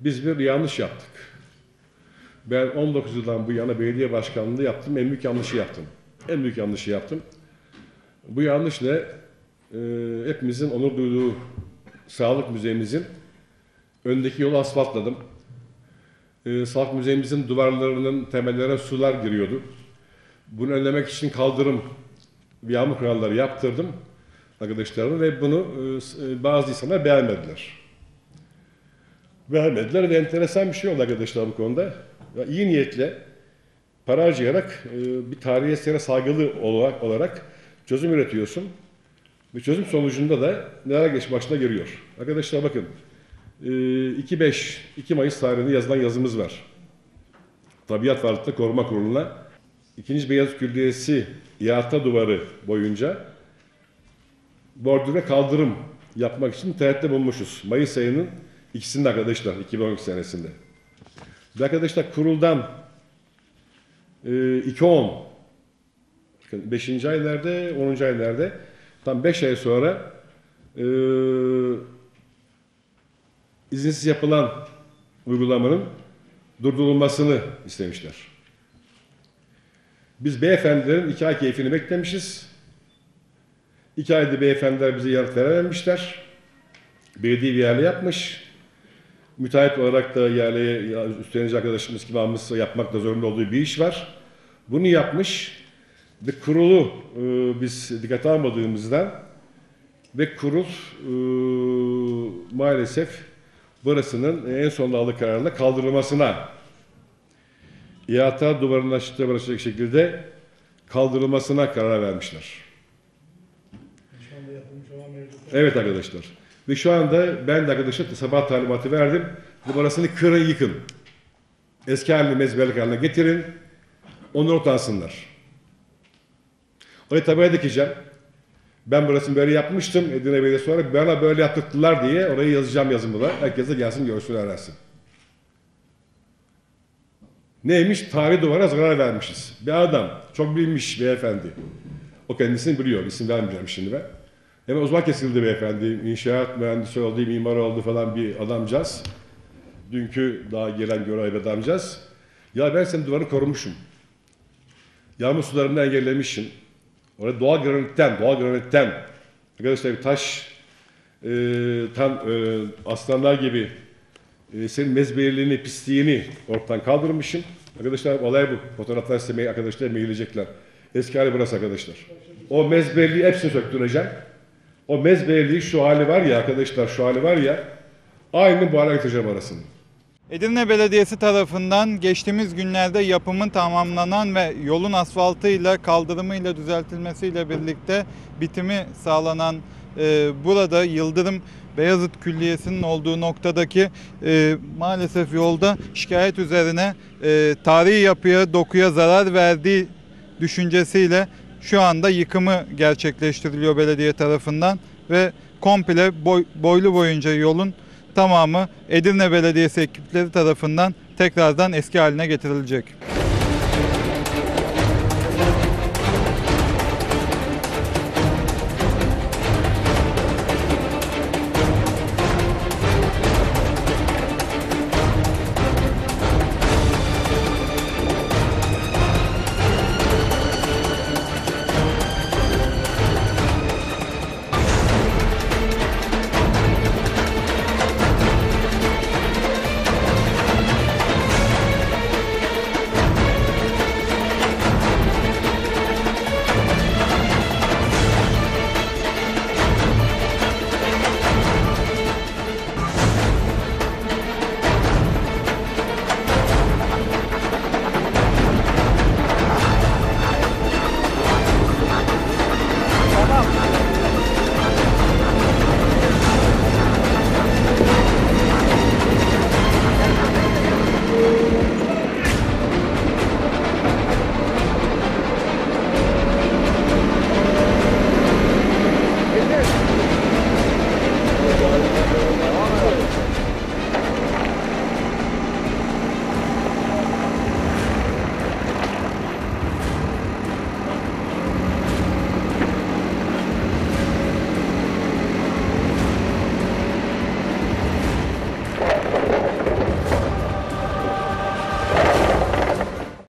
Biz bir yanlış yaptık. Ben 19 yıldan bu yana belediye başkanlığı yaptım. En büyük yanlışı yaptım. En büyük yanlışı yaptım. Bu yanlış ne? Ee, hepimizin onur duyduğu sağlık müzemizin öndeki yolu asfaltladım. Ee, sağlık müzemizin duvarlarının temellerine sular giriyordu. Bunu önlemek için kaldırım yağmur kanalları yaptırdım arkadaşlarım ve bunu e, e, bazı insanlar beğenmediler. Beğenmediler ve enteresan bir şey oldu arkadaşlar bu konuda. Ya, iyi niyetle para harcayarak e, bir tarihi esere saygılı olarak, olarak çözüm üretiyorsun. Ve çözüm sonucunda da neler geç başına geliyor. Arkadaşlar bakın e, 2-5, 2 Mayıs tarihinde yazılan yazımız var. Tabiat Varlıkları Koruma Kurulu'na 2. Beyaz Külliyesi ihata duvarı boyunca bordüre kaldırım yapmak için taahhütte bulmuşuz. Mayıs ayının ikisinde arkadaşlar 2012 senesinde. Ve arkadaşlar kuruldan e, 2-10 bakın 5. ay nerede 10. ay nerede tam 5 ay sonra e, izinsiz yapılan uygulamanın durdurulmasını istemişler. Biz beyefendilerin iki ay keyfini beklemişiz. İki ayda beyefendiler bize yanıt verememişler. Belediye bir yerle yapmış. Müteahhit olarak da yerleye ya üstlenici arkadaşımız kim almışsa yapmakta zorunda olduğu bir iş var. Bunu yapmış ve kurulu e, biz dikkate almadığımızdan ve kurul e, maalesef burasının en sonunda aldığı kararla kaldırılmasına İHTA duvarının aşağıya barışacak şekilde kaldırılmasına karar vermişler. Evet arkadaşlar. Ve şu anda ben de arkadaşlar sabah talimatı verdim. Numarasını kırın yıkın. Eski halini mezberlik haline getirin. Onları utansınlar. Oraya tabela dikeceğim. Ben burasını böyle yapmıştım. Edirne Belediyesi olarak bana böyle yaptırdılar diye oraya yazacağım yazımla. Herkes de gelsin görsün öğrensin. Neymiş? Tarih duvara zarar vermişiz. Bir adam, çok bilmiş beyefendi. O kendisini biliyor, isim vermeyeceğim şimdi ben. Hemen uzman kesildi beyefendi. İnşaat mühendisi oldu, mimar oldu falan bir adamcağız. Dünkü daha gelen görev adamcağız. Ya ben senin duvarı korumuşum. Yağmur sularını engellemişim. Orada doğal granitten, doğal granitten. Arkadaşlar bir taş e, tam e, aslanlar gibi e, senin mezbehirliğini, pisliğini ortadan kaldırmışım. Arkadaşlar olay bu. Fotoğraflar size arkadaşlar mailecekler. Eski hali burası arkadaşlar. O mezbehirliği hepsini söktüreceğim. O mezbehirliği şu hali var ya arkadaşlar şu hali var ya aynı bu hale getireceğim arasını. Edirne Belediyesi tarafından geçtiğimiz günlerde yapımın tamamlanan ve yolun asfaltıyla kaldırımıyla düzeltilmesiyle birlikte bitimi sağlanan e, burada Yıldırım Beyazıt Külliyesi'nin olduğu noktadaki e, maalesef yolda şikayet üzerine e, tarihi yapıya dokuya zarar verdiği düşüncesiyle şu anda yıkımı gerçekleştiriliyor belediye tarafından ve komple boy, boylu boyunca yolun tamamı Edirne Belediyesi ekipleri tarafından tekrardan eski haline getirilecek.